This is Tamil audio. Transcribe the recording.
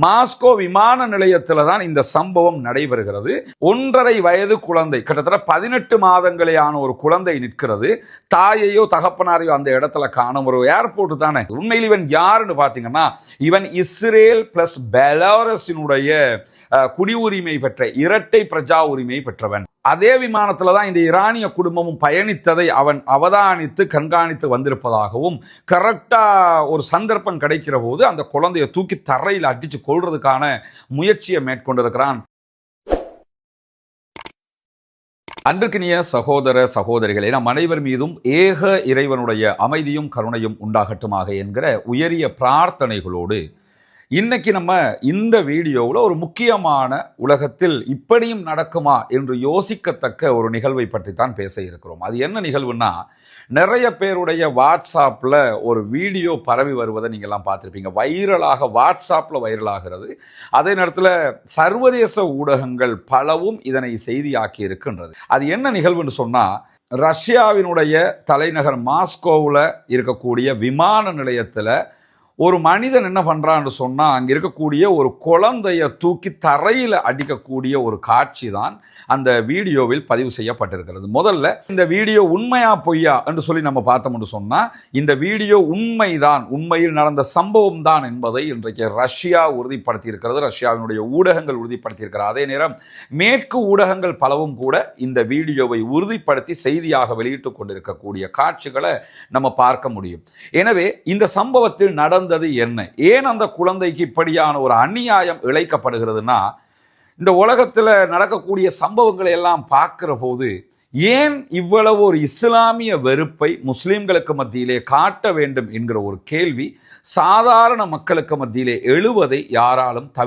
மாஸ்கோ விமான நிலையத்தில் தான் இந்த சம்பவம் நடைபெறுகிறது. ஒன்றரை வயது குழந்தை கிட்டத்தட்ட பதினெட்டு மாதங்களே ஆன ஒரு குழந்தை நிற்கிறது. தாயையோ தகப்பனாரையோ அந்த இடத்துல காணும் ஒரு ஏர்போர்ட் தானே? உண்மையில் இவன் யாருன்னு பார்த்தீங்கன்னா இவன் இஸ்ரேல் பிளஸ் பெலாரஸினுடைய குடி குடியுரிமை பெற்ற இரட்டை பிரஜா உரிமை பெற்றவன். அதே விமானத்தில் தான் இந்த ஈரானிய குடும்பமும் பயணித்ததை அவன் அவதானித்து கண்காணித்து வந்திருப்பதாகவும் கரெக்டாக ஒரு சந்தர்ப்பம் கிடைக்கிற போது அந்த குழந்தையை தூக்கி தரையில் அடித்து கொள்றதுக்கான முயற்சியை மேற்கொண்டிருக்கிறான். அன்றுக்கினிய சகோதர சகோதரிகளே நம் அனைவர் மீதும் ஏக இறைவனுடைய அமைதியும் கருணையும் உண்டாகட்டுமாக என்கிற உயரிய பிரார்த்தனைகளோடு இன்னைக்கு நம்ம இந்த வீடியோவில் ஒரு முக்கியமான உலகத்தில் இப்படியும் நடக்குமா என்று யோசிக்கத்தக்க ஒரு நிகழ்வை பற்றி தான் பேச இருக்கிறோம். அது என்ன நிகழ்வுன்னா நிறைய பேருடைய வாட்ஸ்அப்பில் ஒரு வீடியோ பரவி வருவதை நீங்கள்லாம் பார்த்துருப்பீங்க. வைரலாக வாட்ஸ்அப்பில் வைரலாகிறது. அதே நேரத்தில் சர்வதேச ஊடகங்கள் பலவும் இதனை செய்தியாக்கி இருக்கின்றது. அது என்ன நிகழ்வுன்னு சொன்னால் ரஷ்யாவினுடைய தலைநகர் மாஸ்கோவில் இருக்கக்கூடிய விமான நிலையத்தில் ஒரு மனிதன் என்ன பண்ணுறான்னு சொன்னால் அங்கே இருக்கக்கூடிய ஒரு குழந்தைய தூக்கி தரையில் அடிக்கக்கூடிய ஒரு காட்சி தான் அந்த வீடியோவில் பதிவு செய்யப்பட்டிருக்கிறது. முதல்ல இந்த வீடியோ உண்மையா பொய்யா என்று சொல்லி நம்ம பார்த்தோம்னு சொன்னால் இந்த வீடியோ உண்மைதான் உண்மையில் நடந்த சம்பவம் தான் என்பதை இன்றைக்கு ரஷ்யா உறுதிப்படுத்தி இருக்கிறது ரஷ்யாவினுடைய ஊடகங்கள் உறுதிப்படுத்தி இருக்கிறது அதே நேரம் மேற்கு ஊடகங்கள் பலவும் கூட இந்த வீடியோவை உறுதிப்படுத்தி செய்தியாக வெளியிட்டு கொண்டிருக்கக்கூடிய காட்சிகளை நம்ம பார்க்க முடியும். எனவே இந்த சம்பவத்தில் நடந்தது என்ன? ஏன் அந்த குழந்தைக்கு இப்படியான ஒரு அநியாயம் இழைக்கப்படுகிறதுனா இந்த உலகத்தில் நடக்கக்கூடிய சம்பவங்களை எல்லாம் பார்க்குற போது ஏன் இவ்வளவு ஒரு இஸ்லாமிய வெறுப்பை முஸ்லிம்களுக்கு மத்தியிலே காட்ட வேண்டும் என்கிற ஒரு கேள்வி சாதாரண மக்களுக்கு மத்தியிலே எழுவதை யாராலும் தவிர